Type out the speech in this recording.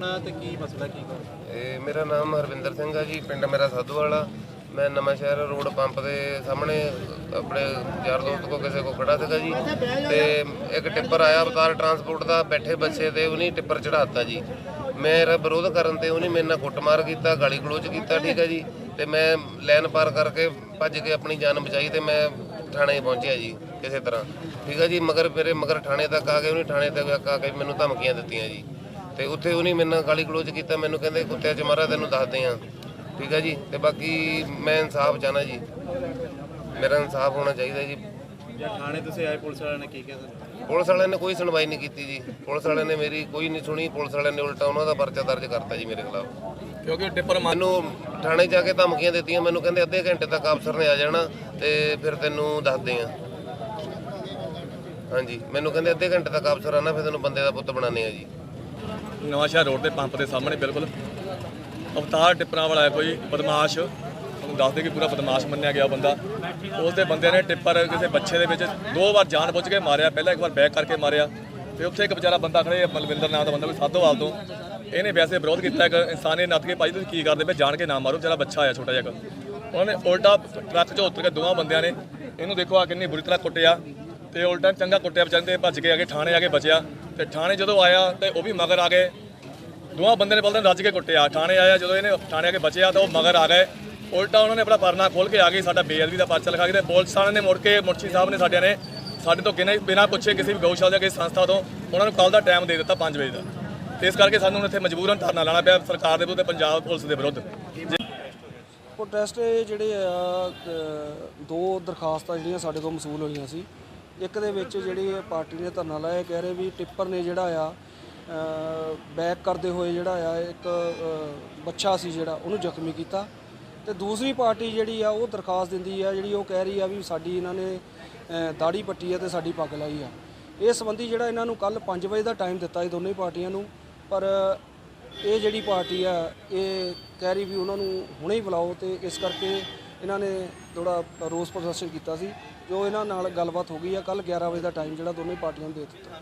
ਤੇ ਕੀ ਮਸਲਾ, ਕੀ ਇਹ ਮੇਰਾ ਨਾਮ ਹਰਵਿੰਦਰ ਸਿੰਘ ਆ ਜੀ, ਪਿੰਡ ਮੇਰਾ ਸਾਧੂ ਵਾਲਾ। ਮੈਂ ਨਵਾਂ ਸ਼ਹਿਰ ਰੋਡ ਪੰਪ ਦੇ ਸਾਹਮਣੇ ਆਪਣੇ ਯਾਰ ਦੋਸਤ ਕੋ ਕਿਸੇ ਕੋ ਖੜਾ ਸੀਗਾ ਜੀ। ਤੇ ਇੱਕ ਟਿੱਪਰ ਆਇਆ ਅਵਤਾਰ ਟਰਾਂਸਪੋਰਟ ਦਾ, ਬੈਠੇ ਬੱਚੇ ਤੇ ਉਹਨੇ ਟਿੱਪਰ ਚੜਾਤਾ ਜੀ। ਮੇਰਾ ਵਿਰੋਧ ਕਰਨ ਤੇ ਉਹਨੇ ਮੇਰੇ ਨਾਲ ਕੁੱਟਮਾਰ ਕੀਤਾ, ਗਾਲੀ ਗਲੋਚ ਕੀਤਾ, ਠੀਕ ਹੈ ਜੀ। ਤੇ ਮੈਂ ਲਾਈਨ ਪਾਰ ਕਰਕੇ ਭੱਜ ਕੇ ਆਪਣੀ ਜਾਨ ਬਚਾਈ ਤੇ ਮੈਂ ਥਾਣੇ ਪਹੁੰਚਿਆ ਜੀ, ਕਿਸੇ ਤਰ੍ਹਾਂ। ਠੀਕ ਹੈ ਜੀ, ਮਗਰ ਮੇਰੇ ਮਗਰ ਥਾਣੇ ਤੱਕ ਆ ਗਏ ਉਹਨੇ ਥਾਣੇ ਤੱਕ ਆ ਕੇ ਮੈਨੂੰ ਧਮਕੀਆਂ ਦਿੱਤੀਆਂ ਜੀ। ਤੇ ਉੱਥੇ ਉਹਨੇ ਮੇਰੇ ਨਾਲ ਗਾਲੀ ਗਲੋਚ ਕੀਤਾ ਮੈਨੂੰ ਕਹਿੰਦੇ ਕੁੱਤਿਆਂ 'ਚ ਮਾਰਾ ਤੈਨੂੰ ਦੱਸਦੇ ਆ। ਠੀਕ ਹੈ ਜੀ? ਤੇ ਬਾਕੀ ਮੈਂ ਇਨਸਾਫ ਚਾਹਨਾ ਜੀ। ਮੇਰਾ ਇਨਸਾਫ ਹੋਣਾ ਚਾਹੀਦਾ ਜੀ। ਜਾਂ ਥਾਣੇ ਤੁਸੀਂ ਆਏ ਪੁਲਿਸ ਵਾਲਿਆਂ ਨੇ ਕੀ ਕਿਹਾ? ਸਰ ਪੁਲਿਸ ਵਾਲਿਆਂ ਨੇ ਕੋਈ ਸੁਣਵਾਈ ਨਹੀਂ ਕੀਤੀ ਜੀ। ਪੁਲਿਸ ਵਾਲਿਆਂ ਨੇ ਮੇਰੀ ਕੋਈ ਨਹੀਂ ਸੁਣੀ ਪੁਲਿਸ ਵਾਲਿਆਂ ਨੇ ਉਲਟਾ ਉਹਨਾਂ ਦਾ ਪਰਚਾ ਦਰਜ ਕਰਤਾ ਜੀ ਮੇਰੇ ਖਿਲਾਫ। ਕਿਉਂਕਿ ਟਿੱਪਰ ਮੰਨ ਥਾਣੇ ਜਾ ਕੇ ਧਮਕੀਆਂ ਦਿੱਤੀਆਂ ਮੈਨੂੰ ਕਹਿੰਦੇ ਅੱਧੇ ਘੰਟੇ ਤੱਕ ਅਫਸਰ ਨੇ ਆ ਜਾਣਾ ਤੇ ਫਿਰ ਤੈਨੂੰ ਦੱਸਦੇ ਆ। ਹਾਂਜੀ ਮੈਨੂੰ ਕਹਿੰਦੇ ਅੱਧੇ ਘੰਟੇ ਤੱਕ ਅਫਸਰ ਆਣਾ ਫਿਰ ਤੈਨੂੰ ਬੰਦੇ ਦਾ ਪੁੱਤ ਬਣਾਉਂਦੇ ਆ ਜੀ। ਨਵਾਂਸ਼ਹਿਰ ਰੋਡ ਦੇ ਪੰਪ ਦੇ ਸਾਹਮਣੇ, ਬਿਲਕੁਲ। ਅਵਤਾਰ ਟਿੱਪਰਾਂ ਵਾਲਾ ਹੈ ਕੋਈ ਬਦਮਾਸ਼। ਉਹਨੂੰ ਦੱਸਦੇ ਕਿ ਪੂਰਾ ਬਦਮਾਸ਼ ਮੰਨਿਆ ਗਿਆ ਉਹ ਬੰਦਾ। ਉਸ ਦੇ ਬੰਦੇ ਨੇ ਟਿੱਪਰ ਕਿਸੇ ਬੱਚੇ ਦੇ ਵਿੱਚ ਦੋ ਵਾਰ ਜਾਣ ਬੁੱਝ ਕੇ ਮਾਰਿਆ, ਪਹਿਲਾਂ ਇੱਕ ਵਾਰ ਬੈਕ ਕਰਕੇ ਮਾਰਿਆ। ਤੇ ਉੱਥੇ ਇੱਕ ਵਿਚਾਰਾ ਬੰਦਾ ਖੜੇ ਬਲਵਿੰਦਰ ਨਾਮ ਦਾ ਬੰਦਾ, ਕੋਈ ਸਾਧੋਵਾਲ ਤੋਂ। ਇਹਨੇ ਵੈਸੇ ਵਿਰੋਧ ਕੀਤਾ ਇੱਕ ਇਨਸਾਨੀ ਨੱਥ ਕੇ, ਭਾਈ, ਤੁਸੀਂ ਕੀ ਕਰਦੇ ਪਏ? ਜਾਣ ਕੇ ਨਾ ਮਾਰੋ, ਵਿਚਾਰਾ ਬੱਚਾ ਆਇਆ ਛੋਟਾ ਜਿਹਾ ਇੱਕ। ਉਹਨਾਂ ਨੇ ਉਲਟਾ ਟਰੱਕ 'ਚੋਂ ਉਤਰ ਕੇ ਦੋਵਾਂ ਬੰਦਿਆਂ ਨੇ, ਇਹਨੂੰ ਦੇਖੋ ਆ ਕਿੰਨੀ ਬੁਰੀ ਤਰ੍ਹਾਂ ਕੁੱਟਿਆ। ਤੇ ਉਲਟਾ ਚੰਗਾ ਕੁੱਟਿਆ, ਵਿਚਾਰੇ ਭੱਜ ਕੇ ਆ ਕੇ ਥਾਣੇ ਆ ਕੇ ਬਚਿਆ। ਤੇ ਥਾਣੇ ਜਦੋਂ ਆਇਆ ਤੇ ਉਹ ਵੀ ਮਗਰ ਆ ਗਏ। ਦੋਵਾਂ ਬੰਦੇ ਨੇ ਬਲਦੇ ਰੱਜ ਕੇ ਕੁੱਟਿਆ। ਥਾਣੇ ਆਇਆ, ਜਦੋਂ ਇਹਨੇ ਥਾਣੇ ਆ ਕੇ ਬਚਿਆ ਤਾਂ ਉਹ ਮਗਰ ਆ ਗਏ। ਉਲਟਾ ਉਹਨਾਂ ਨੇ ਆਪਣਾ ਪਰਨਾ ਖੋਲ ਕੇ ਆ ਗਏ, ਸਾਡਾ ਬੇਅਦਬੀ ਦਾ ਪਰਚਾ ਲਿਖਾ ਕੇ ਤੇ ਪੁਲਿਸ ਵਾਲਿਆਂ ਨੇ ਮੁੜ ਕੇ ਮੁਰਸ਼ੀ ਸਾਹਿਬ ਨੇ ਸਾਡਿਆਂ ਨੇ ਸਾਡੇ ਤੋਂ ਕਿਨੇ ਬਿਨਾਂ ਪੁੱਛੇ ਕਿਸੇ ਵੀ ਗਊਸ਼ਾਲਾ ਜਾਂ ਕਿਸੇ ਸੰਸਥਾ ਤੋਂ ਉਹਨਾਂ ਨੂੰ ਕੱਲ ਦਾ ਟਾਈਮ ਦੇ ਦਿੱਤਾ 5 ਵਜੇ ਦਾ। ਤੇ ਇਸ ਕਰਕੇ ਸਾਨੂੰ ਹੁਣ ਇੱਥੇ ਮਜਬੂਰਨ ਧਰਨਾ ਲਾਣਾ ਪਿਆ ਸਰਕਾਰ ਦੇ ਵਿਰੁੱਧ ਤੇ ਪੰਜਾਬ ਪੁਲਿਸ ਦੇ ਵਿਰੁੱਧ। ਪ੍ਰੋਟੈਸਟ ਜਿਹੜੇ ਆ ਦੋ ਦਰਖਾਸਤਾਂ ਜਿਹੜੀਆਂ ਸਾਡੇ ਕੋਲ ਮਸੂਲ ਹੋਈਆਂ ਸੀ ਇੱਕ ਦੇ ਵਿੱਚ ਜਿਹੜੀ ਪਾਰਟੀ ਨੇ ਧਰਨਾ ਲਾਇਆ ਕਹਿ ਰਹੇ ਵੀ ਟਿੱਪਰ ਨੇ ਜਿਹੜਾ ਆ ਬੈਕ ਕਰਦੇ ਹੋਏ ਜਿਹੜਾ ਆ ਇੱਕ ਅ, ਬੱਚਾ ਸੀ ਜਿਹੜਾ ਉਹਨੂੰ ਜ਼ਖਮੀ ਕੀਤਾ। ਤੇ ਦੂਸਰੀ ਪਾਰਟੀ ਜਿਹੜੀ ਆ ਉਹ ਦਰਖਾਸਤ ਦਿੰਦੀ ਆ ਜਿਹੜੀ ਉਹ ਕਹਿ ਰਹੀ ਆ ਵੀ ਸਾਡੀ ਇਹਨਾਂ ਨੇ ਦਾੜੀ ਪੱਟੀ ਆ ਤੇ ਸਾਡੀ ਪੱਗ ਲਾਈ ਆ। ਇਸ ਸੰਬੰਧੀ ਜਿਹੜਾ ਇਹਨਾਂ ਨੂੰ ਕੱਲ 5 ਵਜੇ ਦਾ ਟਾਈਮ ਦਿੱਤਾ ਸੀ ਦੋਨੇ ਪਾਰਟੀਆਂ ਨੂੰ ਪਰ ਇਹ ਜਿਹੜੀ ਪਾਰਟੀ ਆ ਇਹ ਕਹਿ ਰਹੀ ਵੀ ਉਹਨਾਂ ਨੂੰ ਹੁਣੇ ਹੀ ਬੁਲਾਓ ਤੇ ਇਸ ਕਰਕੇ ਇਹਨਾਂ ਨੇ ਥੋੜਾ ਰੋਸ ਪ੍ਰਦਰਸ਼ਨ ਕੀਤਾ ਸੀ, ਜੋ ਇਹਨਾਂ ਨਾਲ ਗੱਲਬਾਤ ਹੋ ਗਈ ਆ ਕੱਲ 11 ਵਜੇ ਦਾ ਟਾਈਮ ਜਿਹੜਾ ਦੋਨੇ ਪਾਰਟੀਆਂ ਨੂੰ ਦੇ ਦਿੱਤਾ।